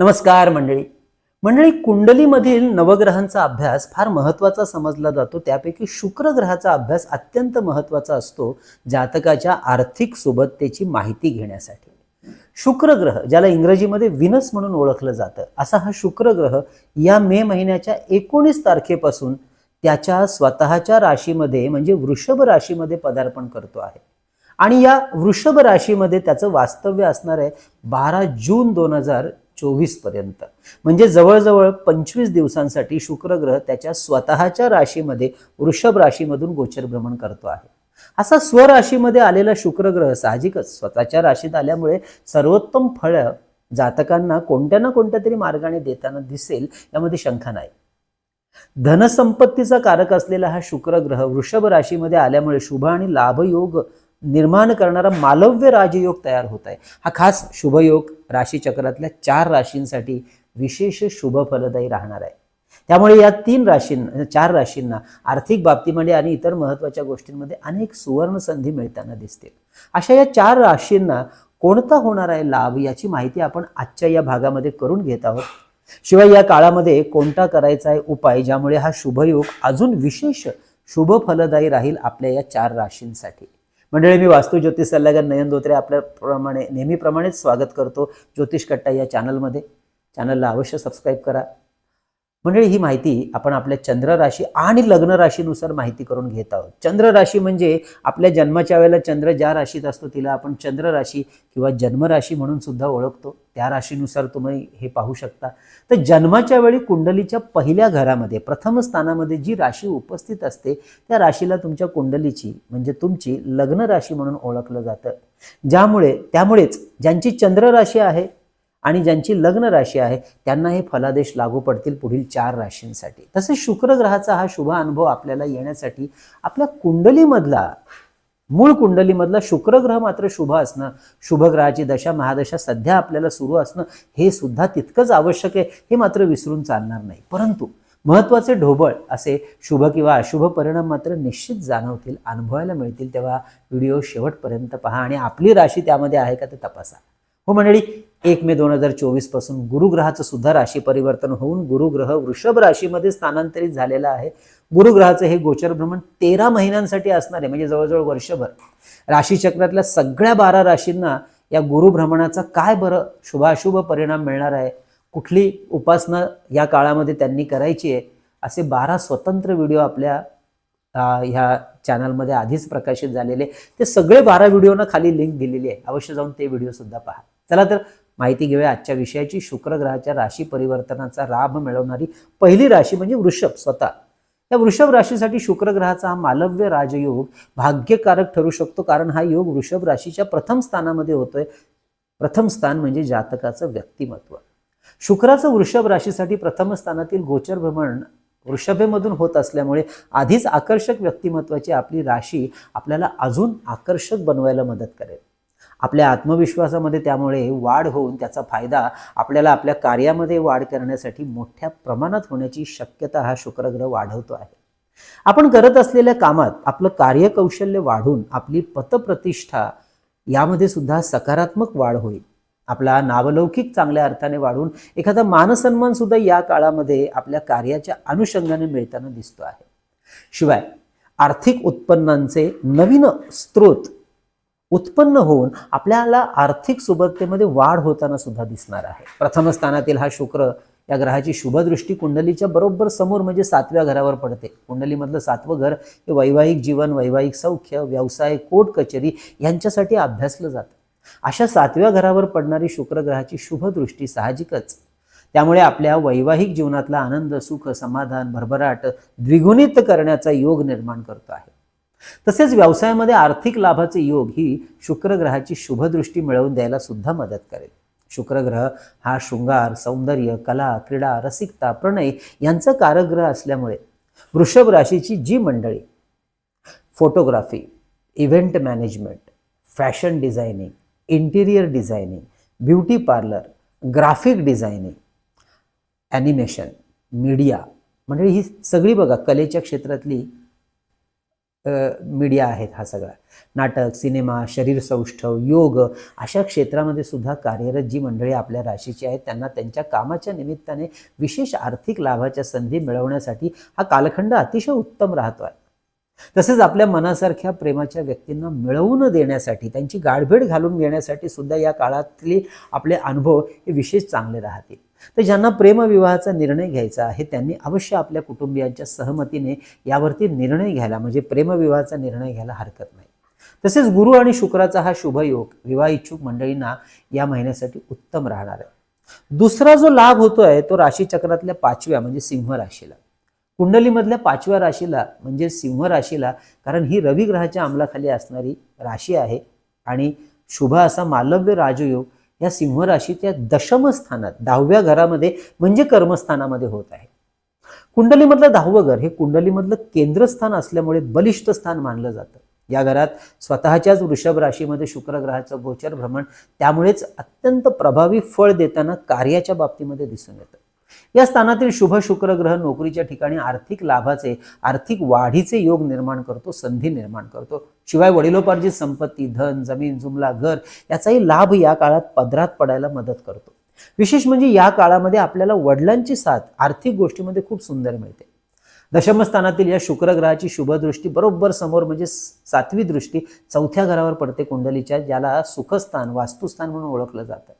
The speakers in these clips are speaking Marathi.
नमस्कार मंडळी. मंडळी कुंडलीमधील नवग्रहांचा अभ्यास फार महत्त्वाचा समजला जातो. त्यापैकी शुक्र ग्रहाचा अभ्यास अत्यंत महत्त्वाचा असतो जातकाच्या आर्थिक सुबत्तेची माहिती घेण्यासाठी. शुक्र ग्रह ज्याला इंग्रजीमध्ये विनस म्हणून ओळखलं जातं असा हा शुक्र ग्रह या मे महिन्याच्या एकोणीस तारखेपासून त्याच्या स्वतःच्या राशीमध्ये म्हणजे वृषभ राशीमध्ये पदार्पण करतो आहे. आणि या वृषभ राशीमध्ये त्याचं वास्तव्य असणार आहे बारा जून दोन हजार चोवीसपर्यंत. म्हणजे जवळजवळ पंचवीस दिवसांसाठी शुक्र ग्रह त्याच्या स्वतःच्या राशीमध्ये वृषभ राशीमधून गोचर भ्रमण करतो आहे. असा स्वराशीमध्ये आलेला शुक्र ग्रह साहजिकच स्वतःच्या राशीत आल्यामुळे सर्वोत्तम फळ जातकांना कोणत्या ना कोणत्या तरी मार्गाने देताना दिसेल यामध्ये शंका नाही. धनसंपत्तीचा कारक असलेला हा शुक्र ग्रह वृषभ राशीमध्ये आल्यामुळे शुभ आणि लाभयोग निर्माण करणारा मालव्य राजयोग तयार होत आहे. हा खास शुभयोग राशीचक्रातल्या चार राशींसाठी विशेष शुभ फलदायी राहणार आहे. त्यामुळे या तीन राशींना चार राशींना आर्थिक बाबतीमध्ये आणि इतर महत्त्वाच्या गोष्टींमध्ये अनेक सुवर्ण संधी मिळताना दिसतील. अशा या चार राशींना कोणता होणार आहे लाभ याची माहिती आपण आजच्या या भागामध्ये करून घेत आहोत. शिवाय या काळामध्ये कोणता करायचा आहे उपाय ज्यामुळे हा शुभयोग अजून विशेष शुभ फलदायी राहील आपल्या या चार राशींसाठी? मंडळी मी वास्तू ज्योतिष सल्लागार नयन धोत्रे आपल्याप्रमाणे नेहमीप्रमाणेच स्वागत करतो ज्योतिष कट्टा या चॅनलमध्ये चॅनलला अवश्य सबस्क्राईब करा. मंडळी ही माहिती आपण आपल्या चंद्र राशी आणि लग्न राशीनुसार माहिती करून घेत आहोत. चंद्र राशी म्हणजे आपल्या जन्माच्या वेळेला चंद्र ज्या राशीत असतो तिला आपण चंद्र राशी किंवा जन्मराशी म्हणून सुद्धा ओळखतो. त्या राशीनुसार तुम्ही हे पाहू शकता. तर जन्माच्या वेळी कुंडलीच्या पहिल्या घरामध्ये प्रथम स्थानामध्ये जी राशी उपस्थित असते त्या राशीला तुमच्या कुंडलीची म्हणजे तुमची लग्न राशी म्हणून ओळखलं जातं. ज्यामुळे त्यामुळेच ज्यांची चंद्र राशी आहे आणि ज्यांची लग्न राशी आहे त्यांना हे फलादेश लागू पडतील पुढील चार राशींसाठी. तसेच शुक्र ग्रहाचा हा शुभ अनुभव आपल्याला येण्यासाठी आपल्या कुंडलीमधला मूळ कुंडलीमधला शुक्र ग्रह मात्र शुभ असणं शुभग्रहाची दशा महादशा सध्या आपल्याला सुरू असणं हे सुद्धा तितकंच आवश्यक आहे हे मात्र विसरून चालणार नाही. परंतु महत्त्वाचे ढोबळ असे शुभ किंवा अशुभ परिणाम मात्र निश्चित जाणवतील अनुभवायला मिळतील तेव्हा व्हिडिओ शेवटपर्यंत पहा आणि आपली राशी त्यामध्ये आहे का ते तपासा. हो मंडळी एक मे दोन हजार चोवीसपासून गुरुग्रहाचं सुद्धा राशी परिवर्तन होऊन गुरुग्रह वृषभ राशीमध्ये स्थानांतरित झालेला आहे. गुरुग्रहाचं हे गोचर भ्रमण तेरा महिन्यांसाठी असणार आहे. म्हणजे जवळजवळ वर्षभर. राशीचक्रातल्या सगळ्या बारा राशींना या गुरुभ्रमणाचा काय बरं शुभाशुभ परिणाम मिळणार आहे? कुठली उपासना या काळामध्ये त्यांनी करायची आहे? असे बारा स्वतंत्र व्हिडिओ आपल्या ह्या चॅनलमध्ये आधीच प्रकाशित झालेले. ते सगळे बारा व्हिडिओना खाली लिंक दिलेली आहे. अवश्य जाऊन ते व्हिडिओ सुद्धा पहा. चला तर माहिती घेऊया आजच्या विषयाची. शुक्र ग्रहाच्या राशी परिवर्तनाचा लाभ मिळवणारी पहिली राशी म्हणजे वृषभ स्वतः. या वृषभ राशीसाठी शुक्र ग्रहाचा हा मालव्य राजयोग भाग्यकारक ठरू शकतो कारण हा योग वृषभ राशीच्या प्रथम स्थानामध्ये होतोय. प्रथम स्थान म्हणजे जातकाचं व्यक्तिमत्व. शुक्राचं वृषभ राशीसाठी प्रथम स्थानातील गोचर भ्रमण वृषभेमधून होत असल्यामुळे आधीच आकर्षक व्यक्तिमत्वाची आपली राशी आपल्याला अजून आकर्षक बनवायला मदत करेल. आपल्या आत्मविश्वासामध्ये त्यामुळे वाढ होऊन त्याचा फायदा आपल्याला आपल्या कार्यामध्ये वाढ करण्यासाठी मोठ्या प्रमाणात होण्याची शक्यता हा शुक्रग्रह वाढवतो आहे. आपण करत असलेल्या कामात आपलं कार्यकौशल्य वाढून आपली पतप्रतिष्ठा यामध्ये सुद्धा सकारात्मक वाढ होईल. आपला नावलौकिक चांगल्या अर्थाने वाढून एखादा मानसन्मान सुद्धा या काळामध्ये आपल्या कार्याच्या अनुषंगाने मिळताना दिसतो आहे. शिवाय आर्थिक उत्पन्नांचे नवीन स्रोत उत्पन्न होऊन आपल्याला आर्थिक सुबत्तेमध्ये वाढ होताना सुद्धा दिसणार आहे. प्रथम स्थानातील हा शुक्र या ग्रहाची शुभदृष्टी कुंडलीच्या बरोबर समोर म्हणजे सातव्या घरावर पडते. कुंडलीमधलं सातवं घर हे वैवाहिक जीवन वैवाहिक सौख्य व्यवसाय कोर्ट कचेरी यांच्यासाठी अभ्यासलं जातं. अशा सातव्या घरावर पडणारी शुक्र ग्रहाची शुभदृष्टी साहजिकच. त्यामुळे आपल्या वैवाहिक जीवनातला आनंद सुख समाधान भरभराट द्विगुणित करण्याचा योग निर्माण करतो आहे. तसेच व्यवसायामध्ये आर्थिक लाभाचे योग ही शुक्रग्रहाची शुभदृष्टी मिळवून द्यायला सुद्धा मदत करेल. शुक्र ग्रह हा शृंगार सौंदर्य कला क्रीडा रसिकता प्रणय यांचा कारग्रह असल्यामुळे वृषभ राशीची जी मंडळी photography event management fashion designing interior designing beauty parlour graphic designing animation media म्हणजे ही सगळी बघा कलेच्या क्षेत्रातली मीडिया आहेत हा सगळा. नाटक सिनेमा शरीर सौष्ठव योग अशा क्षेत्रामध्ये सुद्धा कार्यरत जी मंडळी आपल्या राशीची आहेत त्यांना त्यांच्या कामाच्या निमित्ताने विशेष आर्थिक लाभाच्या संधी मिळवण्यासाठी हा कालखंड अतिशय उत्तम राहतो आहे. तसेच आपल्या मनासारख्या प्रेमाच्या व्यक्तींना मिळवून देण्यासाठी त्यांची गाठभेट घालून घेण्यासाठी सुद्धा या काळातले आपले अनुभव हे विशेष चांगले राहतील. तर ज्यांना प्रेमविवाहाचा निर्णय घ्यायचा आहे त्यांनी अवश्य आपल्या कुटुंबियांच्या सहमतीने यावरती निर्णय घ्यायला म्हणजे प्रेमविवाहाचा निर्णय घ्यायला हरकत नाही. तसेच गुरु आणि शुक्राचा हा शुभयोग विवाह इच्छुक मंडळींना या महिन्यासाठी उत्तम राहणार आहे. दुसरा जो लाभ होतोय तो राशीचक्रातल्या पाचव्या म्हणजे सिंह राशीला. कुंडलीमधल्या पाचव्या राशीला म्हणजे सिंह राशीला कारण ही रवी ग्रहाच्या अंमलाखाली असणारी राशी आहे. आणि शुभ असा मालव्य राजयोग या सिंहराशीच्या दशम स्थानात दहाव्या घरामध्ये म्हणजे कर्मस्थानामध्ये होत आहे. कुंडलीमधलं दहावं घर हे कुंडलीमधलं केंद्रस्थान असल्यामुळे बलिष्ठ स्थान मानलं जातं. या घरात स्वतःच्याच वृषभ राशीमध्ये शुक्रग्रहाचं गोचर भ्रमण त्यामुळेच अत्यंत प्रभावी फळ देताना कार्याच्या बाबतीमध्ये दिसून येतं. या स्थानातील शुभ शुक्र ग्रह नोकरीच्या ठिकाणी आर्थिक लाभाचे आर्थिक वाढीचे योग निर्माण करतो संधी निर्माण करतो. शिवाय वडिलोपार्जित संपत्ती धन जमीन जुमला घर याचाही लाभ या काळात पदरात पडायला मदत करतो. विशेष म्हणजे या काळामध्ये आपल्याला वडिलांची साथ आर्थिक गोष्टीमध्ये खूप सुंदर मिळते. दशमस्थानातील या शुक्र ग्रहाची शुभदृष्टी बरोबर समोर म्हणजे सातवी दृष्टी चौथ्या घरावर पडते कुंडलीच्या ज्याला सुखस्थान वास्तुस्थान म्हणून ओळखलं जातं.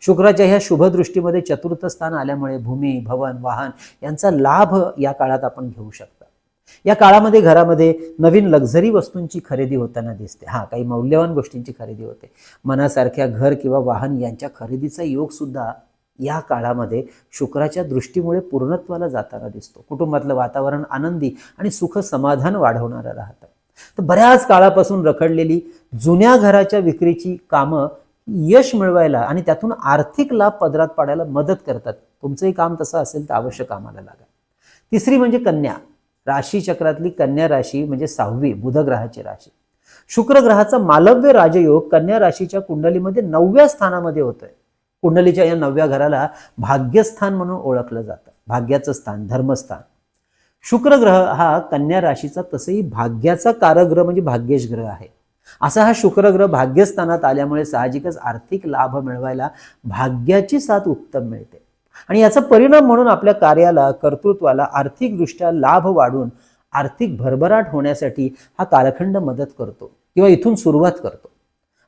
शुक्राच्या ह्या शुभदृष्टीमध्ये चतुर्थ स्थान आल्यामुळे भूमी भवन वाहन यांचा लाभ या काळात आपण घेऊ शकतो. या काळामध्ये घरामध्ये नवीन लक्झरी वस्तूंची खरेदी होताना दिसते. हा काही मौल्यवान गोष्टींची खरेदी होते. मनासारख्या घर किंवा वाहन यांच्या खरेदीचा योग सुद्धा या काळामध्ये शुक्राच्या दृष्टीमुळे पूर्णत्वाला जाताना दिसतो. कुटुंबातलं वातावरण आनंदी आणि सुख समाधान वाढवणारं राहतं. तर बऱ्याच काळापासून रखडलेली जुन्या घराच्या विक्रीची कामं यश मिळवायला आणि त्यातून आर्थिक लाभ पदरात पाडायला मदत करतात. तुमचंही काम तसं असेल तर अवश्य कामाला लागा. तिसरी म्हणजे कन्या. राशीचक्रातली कन्या राशी म्हणजे सहावी बुधग्रहाची राशी. शुक्र ग्रहाचा मालव्य राजयोग कन्या राशीच्या कुंडलीमध्ये नवव्या स्थानामध्ये होतोय. कुंडलीच्या या नवव्या घराला भाग्यस्थान म्हणून ओळखलं जातं. भाग्याचं स्थान धर्मस्थान. शुक्र ग्रह हा कन्या राशीचा तसंही भाग्याचा कारग्रह म्हणजे भाग्येश ग्रह आहे. असा हा शुक्र ग्रह भाग्यस्थानात आल्यामुळे साहजिकच आर्थिक लाभ मिळवायला भाग्याची साथ उत्तम मिळते. आणि याचा परिणाम म्हणून आपल्या कार्याला कर्तृत्वाला आर्थिकदृष्ट्या लाभ वाढून आर्थिक भरभराट होण्यासाठी हा कालखंड मदत करतो किंवा इथून सुरुवात करतो.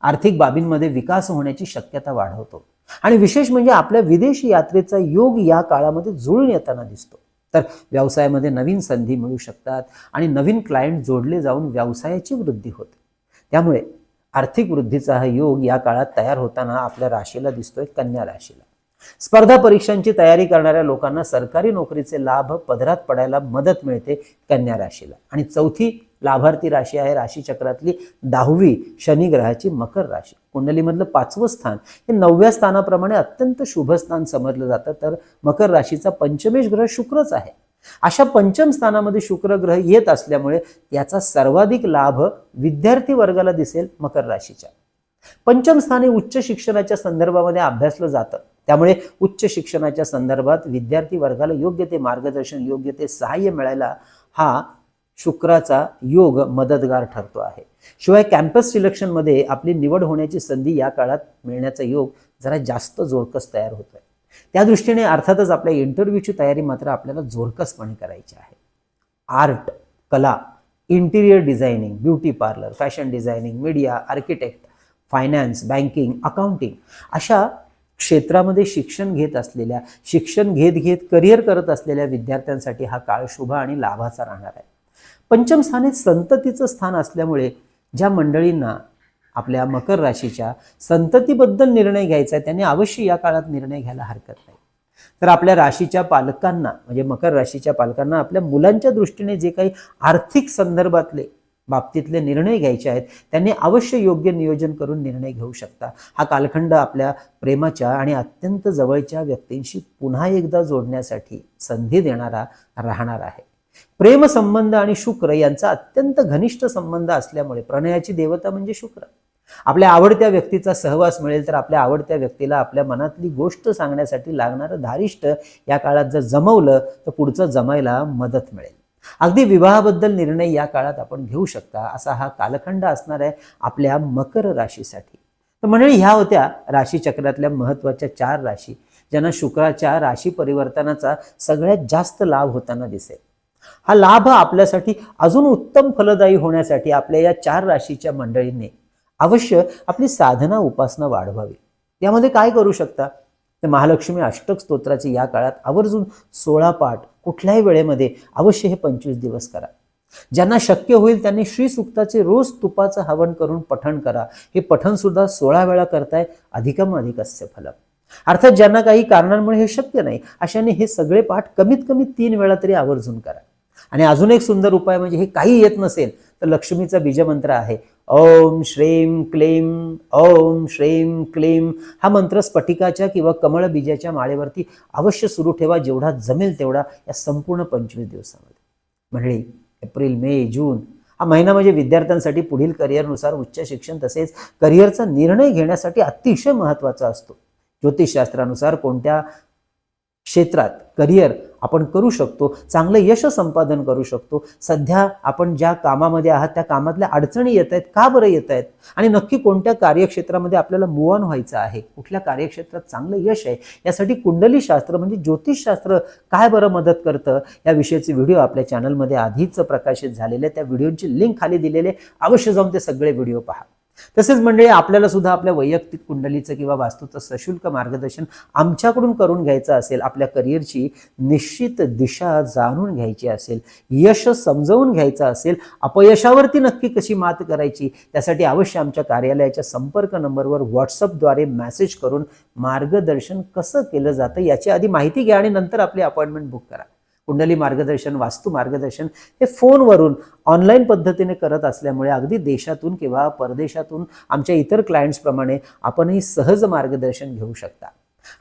आर्थिक बाबींमध्ये विकास होण्याची शक्यता वाढवतो. आणि विशेष म्हणजे आपल्या विदेशी यात्रेचा योग या काळामध्ये जुळून येताना दिसतो. तर व्यवसायामध्ये नवीन संधी मिळू शकतात आणि नवीन क्लायंट जोडले जाऊन व्यवसायाची वृद्धी होते. त्यामुळे आर्थिक वृद्धीचा हा योग या काळात तयार होताना आपल्या राशीला दिसतोय कन्या राशीला. स्पर्धा परीक्षांची तयारी करणाऱ्या लोकांना सरकारी नोकरीचे लाभ पदरात पडायला मदत मिळते कन्या राशीला. आणि चौथी लाभार्थी राशी आहे राशी चक्रातली दहावी शनी ग्रहाची मकर राशी. कुंडलीमधलं पाचवं स्थान हे नवव्या स्थानाप्रमाणे अत्यंत शुभ स्थान समजलं जातं. तर मकर राशीचा पंचमेश ग्रह शुक्रच आहे. अशा पंचम स्थानामध्ये शुक्र ग्रह येत असल्यामुळे याचा सर्वाधिक लाभ विद्यार्थी वर्गाला दिसेल मकर राशीच्या. पंचम स्थानी उच्च शिक्षणाच्या संदर्भामध्ये अभ्यासलं जातं. त्यामुळे उच्च शिक्षणाच्या संदर्भात विद्यार्थी वर्गाला योग्य ते मार्गदर्शन योग्य ते सहाय्य मिळायला हा शुक्राचा योग मदतगार ठरतो आहे. शिवाय कॅम्पस सिलेक्शनमध्ये आपली निवड होण्याची संधी या काळात मिळण्याचा योग जरा जास्त जोरकस तयार होतो आहे त्या दृष्टीने अर्थातच आपल्या इंटरव्ह्यूची तयारी मात्र आपल्याला जोरकसपणे करायची आहे. आर्ट कला interior designing beauty parlour fashion designing media architect finance banking accounting अशा क्षेत्रामध्ये शिक्षण घेत असलेल्या शिक्षण घेत घेत करिअर करत असलेल्या विद्यार्थ्यांसाठी हा काळ शुभ आणि लाभाचा राहणार आहे. पंचम स्थानी संततीचं स्थान असल्यामुळे ज्या मंडळींना आपल्या मकर राशीच्या संततीबद्दल निर्णय घ्यायचा आहे त्यांनी अवश्य या काळात निर्णय घ्यायला हरकत नाही. तर आपल्या राशीच्या पालकांना म्हणजे मकर राशीच्या पालकांना आपल्या मुलांच्या दृष्टीने जे काही आर्थिक संदर्भातले बाबतीतले निर्णय घ्यायचे आहेत त्यांनी अवश्य योग्य नियोजन करून निर्णय घेऊ शकता. हा कालखंड आपल्या प्रेमाच्या आणि अत्यंत जवळच्या व्यक्तींशी पुन्हा एकदा जोडण्यासाठी संधी देणारा राहणार आहे. प्रेम संबंध आणि शुक्र यांचा अत्यंत घनिष्ठ संबंध असल्यामुळे प्रणयाची देवता म्हणजे शुक्र. आपल्या आवडत्या व्यक्तीचा सहवास मिळेल तर आपल्या आवडत्या व्यक्तीला आपल्या मनातली गोष्ट सांगण्यासाठी लागणारं धारिष्ट या काळात जर जमवलं तर पुढचं जमायला मदत मिळेल. अगदी विवाहाबद्दल निर्णय या काळात आपण घेऊ शकता असा हा कालखंड असणार आहे आपल्या मकर राशीसाठी. तर मंडळी ह्या होत्या राशीचक्रातल्या महत्त्वाच्या चार राशी ज्यांना शुक्राच्या राशी परिवर्तनाचा सगळ्यात जास्त लाभ होताना दिसेल. हा लाभ आपल्यासाठी अजून उत्तम फलदायी होण्यासाठी आपल्या या चार राशीच्या मंडळींनी अवश्य आपली साधना उपासना वाढवावी. यामध्ये काय करू शकता? तर महालक्ष्मी अष्टक स्तोत्राची या काळात आवर्जून सोळा पाठ कुठल्याही वेळेमध्ये अवश्य हे पंचवीस दिवस करा. ज्यांना शक्य होईल त्यांनी श्री सुक्ताचे रोज तुपाचं हवन करून पठण करा. हे पठण सुद्धा सोळा वेळा करताय अधिकम अधिकस्य फलम. अर्थात ज्यांना काही कारणांमुळे हे शक्य नाही अशाने हे सगळे पाठ कमीत कमी तीन वेळा तरी आवर्जून करा. आणि अजून एक सुंदर उपाय म्हणजे हे काही येत नसेल तर लक्ष्मीचा बीजमंत्र आहे. ओम श्रेम क्लेम ओम श्रेम क्लेम हा मंत्र स्फटिकाच्या किंवा कमळ बीजाच्या माळेवरती अवश्य सुरू ठेवा जेवढा जमेल तेवढा या संपूर्ण पंचवीस दिवसामध्ये. म्हणजे एप्रिल मे जून हा महिना म्हणजे विद्यार्थ्यांसाठी पुढील करिअरनुसार उच्च शिक्षण तसेच करिअरचा निर्णय घेण्यासाठी अतिशय महत्त्वाचा असतो. ज्योतिषशास्त्रानुसार कोणत्या क्षेत्रात करिअर आपण करू शकतो चांगलं यश संपादन करू शकतो. सध्या आपण ज्या कामामध्ये आहात त्या कामातल्या अडचणी येत आहेत का बरं येत आहेत? आणि नक्की कोणत्या कार्यक्षेत्रामध्ये आपल्याला मूव ऑन व्हायचं आहे? कुठल्या कार्यक्षेत्रात चांगलं यश आहे? यासाठी कुंडली शास्त्र म्हणजे ज्योतिषशास्त्र काय बरं मदत करतं? या विषयीचे व्हिडिओ आपल्या चॅनलमध्ये आधीच प्रकाशित झालेले त्या व्हिडिओची लिंक खाली दिलेले अवश्य जाऊन ते सगळे व्हिडिओ पहा. तसेच मंडळी आपल्याला सुद्धा आपल्या वैयक्तिक कुंडलीचं किंवा वास्तूचं सशुल्क मार्गदर्शन आमच्याकडून करून घ्यायचं असेल आपल्या करिअरची निश्चित दिशा जाणून घ्यायची असेल यश समजवून घ्यायचं असेल अपयशावरती नक्की कशी मात करायची त्यासाठी अवश्य आमच्या कार्यालयाच्या संपर्क नंबरवर व्हॉट्सअपद्वारे मेसेज करून मार्गदर्शन कसं केलं जातं याची आधी माहिती घ्या आणि नंतर आपली अपॉइंटमेंट बुक करा. कुंडली मार्गदर्शन वास्तू मार्गदर्शन हे फोनवरून ऑनलाईन पद्धतीने करत असल्यामुळे अगदी देशातून किंवा परदेशातून आमच्या इतर क्लायंट्सप्रमाणे आपणही सहज मार्गदर्शन घेऊ शकता.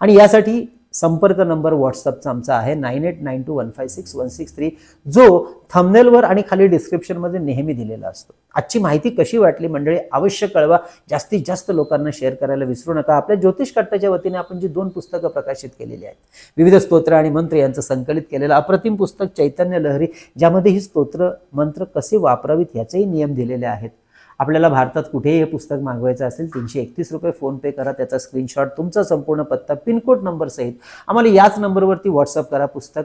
आणि यासाठी संपर्क नंबर व्हॉट्सअपचा आमचा आहे. Nine eight nine two one five six one six three. जो थंबनेलवर आणि खाली डिस्क्रिप्शनमध्ये नेहमी दिलेला असतो. आजची माहिती कशी वाटली मंडळी? अवश्य कळवा. जास्तीत जास्त लोकांना शेअर करायला विसरू नका. आपल्या ज्योतिष कट्टाच्या वतीने आपण जी दोन पुस्तकं प्रकाशित केलेली आहेत विविध स्तोत्र आणि मंत्र यांचं संकलित केलेलं अप्रतिम पुस्तक चैतन्य लहरी ज्यामध्ये ही स्तोत्र मंत्र कसे वापरावीत याचेही नियम दिलेले आहेत. आपल्याला भारतात कुठेही हे पुस्तक मागवायचं असेल तीनशे एकतीस रुपये फोनपे करा त्याचा स्क्रीनशॉट तुमचा संपूर्ण पत्ता पिनकोड नंबर सहित आम्हाला याच नंबरवरती व्हॉट्सअप करा पुस्तक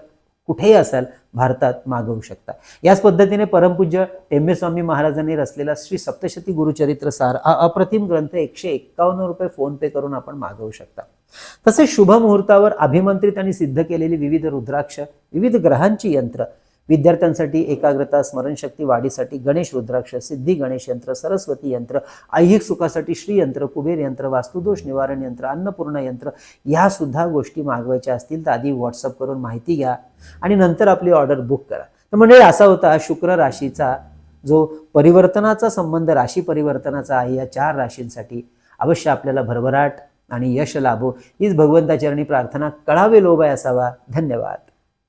कुठेही असाल भारतात मागवू शकता. याच पद्धतीने परमपूज्य टेंबेस्वामी महाराजांनी रचलेला श्री सप्तशती गुरुचरित्र सार हा अप्रतिम ग्रंथ एकशे एक्कावन्न रुपये फोनपे करून आपण मागवू शकता. तसेच शुभ मुहूर्तावर अभिमंत्रित आणि सिद्ध केलेली विविध रुद्राक्ष विविध ग्रहांची यंत्र विद्यार्थ्यांसाठी एकाग्रता स्मरणशक्ती वाढीसाठी गणेश रुद्राक्ष सिद्धी गणेश यंत्र सरस्वती यंत्र ऐहिक सुखासाठी श्री यंत्र कुबेर यंत्र वास्तुदोष निवारण यंत्र अन्नपूर्ण यंत्र या सुद्धा गोष्टी मागवायच्या असतील तर आधी व्हॉट्सअप करून माहिती घ्या आणि नंतर आपली ऑर्डर बुक करा. तर म्हणजे असा होता शुक्र राशीचा जो परिवर्तनाचा संबंध राशी परिवर्तनाचा आहे या चार राशींसाठी अवश्य आपल्याला भरभराट आणि यश लाभो. हीच भगवंताचरणी प्रार्थना कळावे लोभाय असावा. धन्यवाद.